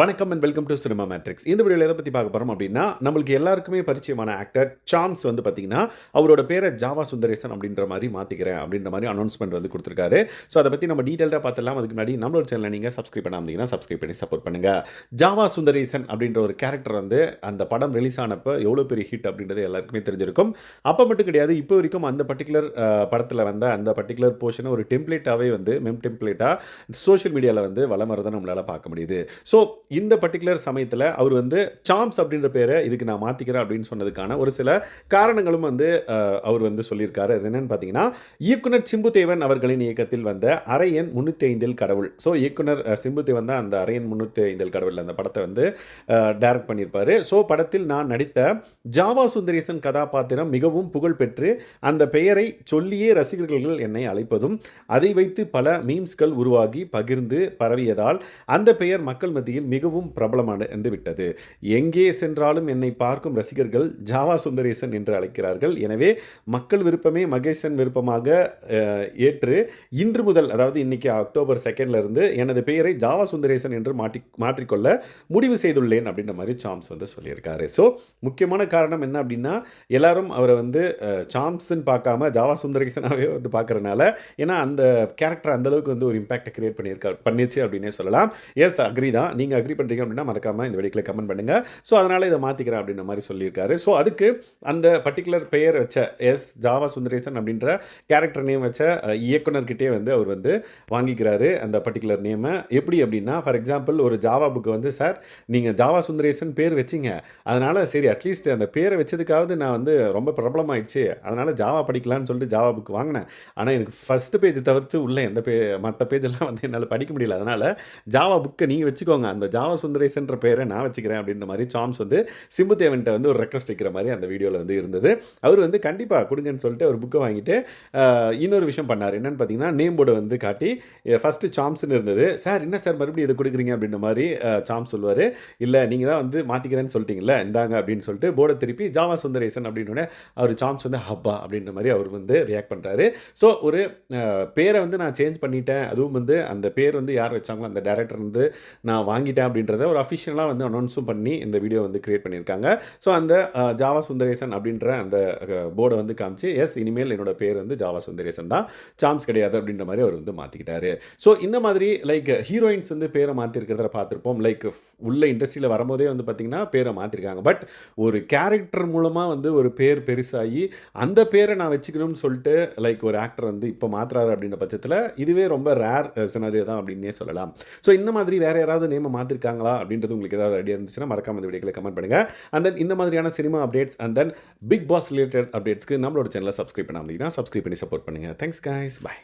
வணக்கம் and welcome to cinema matrix இந்த வீடியோவில் எதை பற்றி பார்க்க போகிறோம் அப்படின்னா நம்மளுக்கு எல்லாருக்குமே பரிச்சயமான ஆக்டர் சாம்ஸ் வந்து பார்த்தீங்கன்னா அவரோட பேரை ஜாவா சுந்தரேசன் அப்படின்ற மாதிரி மாற்றிக்கிறேன் அப்படின்ற மாதிரி அனௌன்ஸ்மெண்ட் வந்து கொடுத்துருக்காரு. ஸோ அதை பற்றி நம்ம டீட்டெயிலாக பார்த்துலாம் அதுக்கு முன்னாடி நம்மளோட சேனலை நீங்கள் சப்ஸ்கிரைப் பண்ணாமதிங்கன்னா சப்ஸ்கிரைப் பண்ணி சப்போர்ட் பண்ணுங்கள் ஜாவா சுந்தரேசன் அப்படின்ற ஒரு கேரக்டர் வந்து அந்த படம் ரிலீஸ் ஆனப்போ எவ்வளோ பெரிய ஹிட் அப்படின்றது எல்லாருக்குமே தெரிஞ்சிருக்கும். அப்போ மட்டும் கிடையாது இப்போ வரைக்கும் அந்த பர்டிகுலர் படத்தில் வந்த அந்த பர்டிகுலர் போர்ஷனை ஒரு டெம்ப்ளேட்டாகவே வந்து மெம் டெம்ப்ளேட்டாக சோஷியல் மீடியாவில் வந்து வலம் வரதை நம்மளால் பார்க்க முடியுது. ஸோ இந்த பர்டிகுலர் சமயத்தில் அவர் வந்து சாம்ஸ் அப்படின்ற பேரை இதுக்கு நான் மாற்றிக்கிறேன் அப்படின்னு சொன்னதுக்கான ஒரு சில காரணங்களும் வந்து அவர் வந்து சொல்லியிருக்காரு. அது என்னென்னு பார்த்தீங்கன்னா இயக்குனர் சிம்புதேவன் அவர்களின் இயக்கத்தில் வந்த அரையன் முன்னூற்றி ஐந்தில் கடவுள். ஸோ இயக்குனர் சிம்புதேவன் தான் அந்த அரையன் முன்னூற்றி ஐந்தில் கடவுள் அந்த படத்தை வந்து டைரக்ட் பண்ணியிருப்பார். ஸோ படத்தில் நான் நடித்த ஜாவா சுந்தரேசன் கதாபாத்திரம் மிகவும் புகழ்பெற்று அந்த பெயரை சொல்லியே ரசிகர்கள் என்னை அழைப்பதும் அதை வைத்து பல மீம்ஸ்கள் உருவாகி பகிர்ந்து பரவியதால் அந்த பெயர் மக்கள் மத்தியில் மிகவும் பிரபலமடைந்து விட்டது. எங்கே சென்றாலும் என்னை பார்க்கும் ரசிகர்கள் ஜாவா சுந்தரேசன் என்று அழைக்கிறார்கள். எனவே மக்கள் விருப்பமே மகேசன் விருப்பமாக ஏற்று இன்று முதல் அதாவது இன்னைக்கு அக்டோபர் செகண்ட்ல இருந்து எனது பெயரை ஜாவா சுந்தரேசன் என்று மாற்றி மாற்றிக்கொள்ள முடிவு செய்துள்ளேன் அப்படின்ற மாதிரி சாம்ஸ் வந்து சொல்லியிருக்காரு. ஸோ முக்கியமான காரணம் என்ன அப்படின்னா எல்லாரும் அவரை வந்து சாம்ஸ்ன்னு பார்க்காம ஜாவா சுந்தரேசனாகவே வந்து பார்க்குறனால ஏன்னா அந்த கேரக்டர் அந்த அளவுக்கு வந்து ஒரு இம்பாக்டை கிரியேட் பண்ணியிருக்கா பண்ணிச்சு அப்படின்னே சொல்லலாம். எஸ் அக்ரி தான். நீங்கள் அக்ரி பண்ணுறீங்க அப்படின்னா மறக்காமல் இந்த வீடியோக்கில் கமெண்ட் பண்ணுங்கள் ஸோ அதனால் இதை மாற்றிக்கிறேன் அப்படின்ற மாதிரி சொல்லியிருக்காரு. ஸோ அதுக்கு அந்த பர்டிகுலர் பெயர் வச்ச எஸ் ஜாவா சுந்தரேசன் அப்படின்ற கேரக்டர் நேம் வச்ச இயக்குனர்கிட்டே வந்து அவர் வந்து வாங்கிக்கிறாரு அந்த பர்டிகுலர் நேமை எப்படி அப்படின்னா ஃபார் எக்ஸாம்பிள் ஒரு ஜாவா புக்கு வந்து சார் நீங்கள் ஜாவா சுந்தரேசன் பேர் வச்சிங்க. அதனால் சரி அட்லீஸ்ட் அந்த பேரை வச்சதுக்காவது நான் வந்து ரொம்ப பிரபலமாயிடுச்சு. அதனால் ஜாவா படிக்கலாம்னு சொல்லிட்டு ஜாவா புக் வாங்கினேன். ஆனால் எனக்கு ஃபஸ்ட்டு பேஜ் தவிர்த்து உள்ள எந்த பே மற்ற பேஜெல்லாம் வந்து என்னால் படிக்க முடியல. அதனால் ஜாவா புக்கை நீங்கள் வச்சுக்கோங்க. அந்த ஜா ஜாவா சுந்தரேசன்ற பேரை நான் வச்சுக்கிறேன் அப்படின்ற மாதிரி சாம்ஸ் வந்து சிம்புதேவன்ட்ட வந்து ஒரு ரெக்வஸ்ட் வைக்கிற மாதிரி அந்த வீடியோவில் வந்து இருந்தது. அவர் வந்து கண்டிப்பாக கொடுங்கன்னு சொல்லிட்டு ஒரு புக்கை வாங்கிட்டு இன்னொரு விஷயம் பண்ணார். என்னன்னு பார்த்தீங்கன்னா நேம் போர்டை வந்து காட்டி ஃபஸ்ட்டு சாம்ஸ்னு இருந்தது. சார் என்ன சார் மறுபடியும் இதை கொடுக்குறீங்க? அப்படின்ற மாதிரி சாம்ஸ் சொல்லுவார். இல்லை நீங்கள் தான் வந்து மாற்றிக்கிறேன்னு சொல்லிட்டீங்களே இந்தாங்க அப்படின்னு சொல்லிட்டு போர்டை திருப்பி ஜாவா சுந்தரேசன் அப்படின்னு அவர் சாம்ஸ் வந்து ஹப்பா அப்படின்ற மாதிரி அவர் வந்து ரியாக்ட் பண்ணுறாரு ஸோ ஒரு பேரை வந்து நான் சேஞ்ச் பண்ணிட்டேன். அதுவும் வந்து அந்த பேர் வந்து யார் வச்சாங்களோ அந்த டேரக்டர் வந்து நான் வாங்கிட்டேன் அப்படின்றத ஒரு அஃபிஷியலாக வந்து அனௌன்ஸும் பண்ணி இந்த வீடியோ வந்து கிரியேட் பண்ணியிருக்காங்க. ஸோ அந்த ஜாவா சுந்தரேசன் அப்படின்ற அந்த போர்டை வந்து காமிச்சு எஸ் இனிமேல் என்னோட பேர் வந்து ஜாவா சுந்தரேசன் தான். சான்ஸ் கிடையாது அப்படின்ற மாதிரி அவர் வந்து மாற்றிக்கிட்டாரு ஸோ இந்த மாதிரி லைக் ஹீரோயின்ஸ் வந்து பேரை மாற்றிருக்கிறத பார்த்துருப்போம். லைக் உள்ள இண்டஸ்ட்ரியில் வரும்போதே வந்து பார்த்திங்கன்னா பேரை மாற்றிருக்காங்க பட் ஒரு கேரக்டர் மூலமாக வந்து ஒரு பேர் பெருசாகி அந்த பேரை நான் வச்சுக்கணும்னு சொல்லிட்டு லைக் ஒரு ஆக்டர் வந்து இப்போ மாற்றுறாரு அப்படின்ற பட்சத்தில் இதுவே ரொம்ப ரேர் சினாரியோ தான் அப்படின்னே சொல்லலாம். ஸோ இந்த மாதிரி வேறு யாராவது நேமை பார்த்துருக்காங்களா அப்படின்றது உங்களுக்கு ஏதாவது ஐடியா இருந்துச்சுன்னா மறக்காம இந்த வீடியோக்களை கமெண்ட் பண்ணுங்கள் அண்ட் தென் இந்த மாதிரியான cinema updates and then Bigg Boss related அப்டேட்ஸ்க்கு நம்மளோட சேனலை சப்ஸ்கிரைப் பண்ணாமல் சப்ஸ்கிரைப் பண்ணி சப்போர்ட் பண்ணுங்கள் தேங்க்ஸ் guys. பாய்